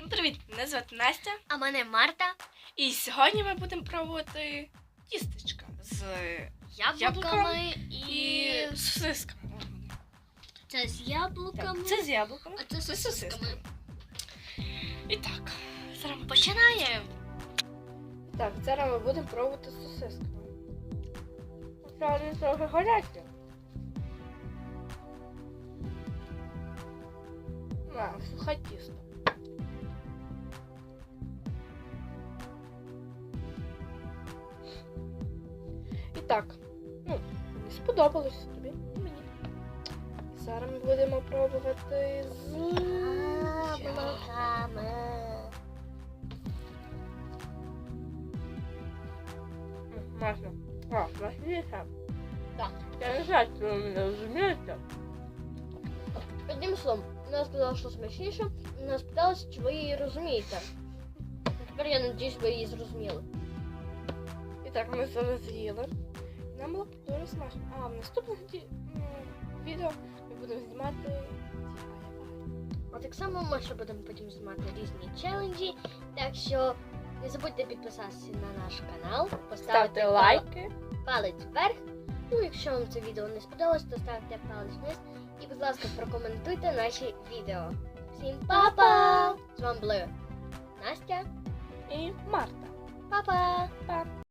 Всім привіт! Мене звати Настя. А мене Марта. І сьогодні ми будемо пробувати тістечка з Яблуками і сосисками. Це з Так, яблуками. це з яблуками. А це з сосисками. І так, зараз ми Починаємо. Так, зараз ми будемо пробувати з сосисками. Вони трохи гарячі. На, тісто. Так, ну, сподобалось тобі мені. Зараз ми будемо пробувати з Яблуками. Маша. А, смачніше. Так. Я не знаю, чи ви мене розумієте. Одним словом, вона сказала, що смачніше. Вона спиталася, чи ви її розумієте. Тепер я надіюсь, ви її зрозуміли. І так, ми зараз з'їли. Нам було дуже смачно. А в наступних відео ми будемо знімати. А так само ми ще будемо потім знімати різні челенджі. Так що не забудьте підписатися на наш канал, поставити лайки. палець вверх. Ну, якщо вам це відео не сподобалось, то ставте палець вниз. І, будь ласка, прокоментуйте наші відео. Всім па-па! З вами були Настя. І Марта. Па-па! Па.